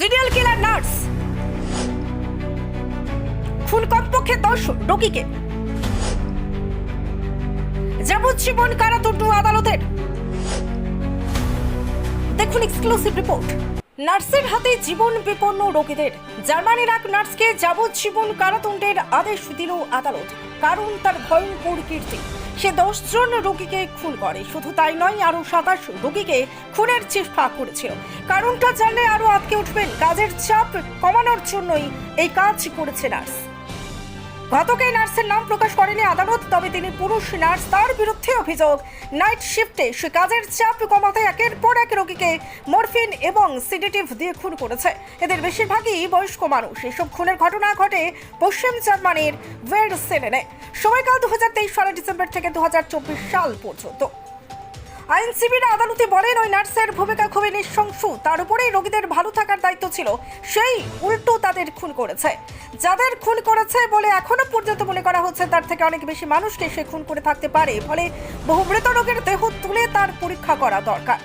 Serial killer nurse. খুন কমপক্ষে দশ রোগীকে। যাবজ্জীবন কারাদণ্ড আদালতের। দেখুন এক্সক্লুসিভ রিপোর্ট নার্সের হাতে জীবন বিপন্ন রোগীদের। জার্মানির এক নার্সকে যাবজ্জীবন কারাদণ্ডের আদেশ দিল আদালত। কারণ তার ভয়ঙ্কর কীর্তি। সে দশজন রোগীকে খুন করে। শুধু তাই নয় আরও সাতাশ রোগীকে খুনের চেষ্টা করেছিল কারণটা জানলে আরও আটকে উঠবেন। কাজের চাপ কমানোর জন্যই এই কাজ করেছে নার্স। গতকে নার্সের নাম প্রকাশ করেনি আদালত, তবে তিনি পুরুষ নার্স তার বিরুদ্ধে অভিযোগ। নাইট শিফটে সে কাজের চাপ কমাতে একের পর এক রোগীকে মরফিন এবং সিডিটিভ দিয়ে খুন করেছে। এদের বেশিরভাগই বয়স্ক মানুষ। এসব খুনের ঘটনা ঘটে পশ্চিম জার্মানির ওয়েড সেলেনে সময়কাল দু হাজার তেইশ সালের ডিসেম্বর থেকে দু হাজার চব্বিশ সাল পর্যন্ত। আইনজীবীরা আদালতে বলেন, ওই নার্সের ভূমিকা খুবই নিঃশংসু। তার উপরেই রোগীদের ভালো থাকার দায়িত্ব ছিল। সেই উল্টো তাদের খুন করেছে। যাদের খুন করেছে বলে এখনও পর্যন্ত মনে করা হচ্ছে তার থেকে অনেক বেশি মানুষকে সে খুন করে থাকতে পারে। ফলে বহু মৃত রোগের দেহ তুলে তার পরীক্ষা করা দরকার।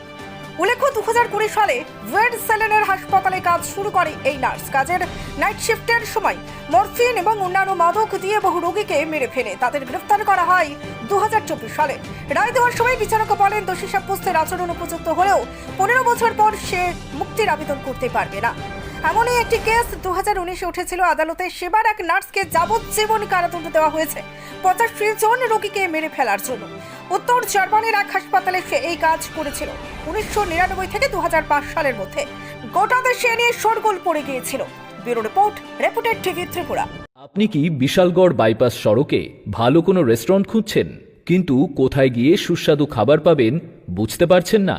উল্লেখ্য দু হাজার কুড়ি সালে ওয়েড সেলেনের হাসপাতালে কাজ শুরু করে এই নার্স। কাজের নাইট শিফটের সময় মরফিন এবং অন্যান্য মাদক দিয়ে বহু রোগীকে মেরে ফেলে। তাদের গ্রেফতার করা হয় দু হাজার চব্বিশ সালে। রায় দেওয়ার সময় বিচারক বলেন, দোষী সাব্যস্তের আচরণ উপযুক্ত হলেও পনেরো বছর পর সে মুক্তির আবেদন করতে পারবে না। এমনই একটি কেস দু হাজার উনিশে উঠেছিল আদালতে। সেবার এক নার্সকে যাবজ্জীবন কারাদণ্ড দেওয়া হয়েছে। পঁচাশি জন রোগীকে মেরে ফেলার জন্য। উত্তর জার্মানির এক হাসপাতালে সে এই কাজ করেছিল। উনিশশো নিরানব্বই থেকে দু সালের মধ্যে গোটা দেশে নিয়ে শোরগোল পড়ে গিয়েছিল। Bureau report, reputed TV Tripura. আপনি কি বিশালগড় বাইপাস সড়কে ভালো কোনো রেস্টুরেন্ট খুঁজছেন? কিন্তু কোথায় গিয়ে সুস্বাদু খাবার পাবেন বুঝতে পারছেন না?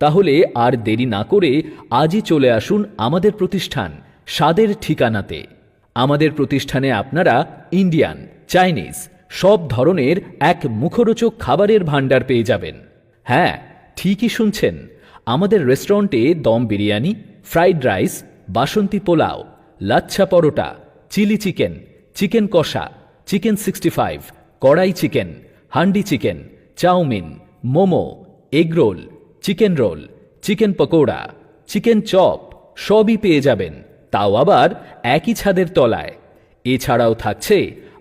তাহলে আর দেরি না করে আজই চলে আসুন আমাদের প্রতিষ্ঠান, স্বাদের ঠিকানাতে। আমাদের প্রতিষ্ঠানে আপনারা ইন্ডিয়ান, চাইনিজ সব ধরনের এক মুখরোচক খাবারের ভাণ্ডার পেয়ে যাবেন। হ্যাঁ ঠিকই শুনছেন। আমাদের রেস্টুরেন্টে dum biryani, fried rice, Basanti pulao, lachha paratha, chilli chicken chicken কষা, chicken sixty five, kadai chicken, handi chicken, chowmein, momo egg roll chicken roll, chicken pakora, chicken chop, সবই পেয়ে যাবেন। তাও আবার একই ছাদের তলায়। এছাড়াও থাকছে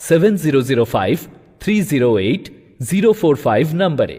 seven zero zero five three zero eight zero four five নম্বরে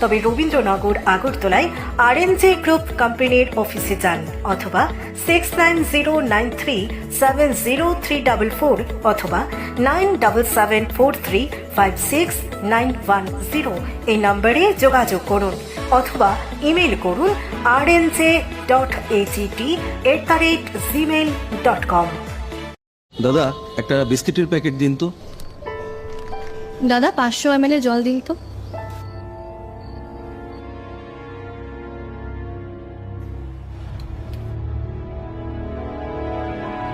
তবে রবীন্দ্রনগর আগরতলায় আরএনজে গ্রুপ কোম্পানির অফিসে যান অথবা six nine zero nine three seven zero three double four অথবা nine double seven four three five six nine one zero এই নম্বরে যোগাযোগ করুন অথবা ইমেল করুন R N J dot AGT at the rate Gmail dot com দাদা একটা বিস্কিটের প্যাকেট দিন তো। দাদা পাঁচশো এম জল দিন তো।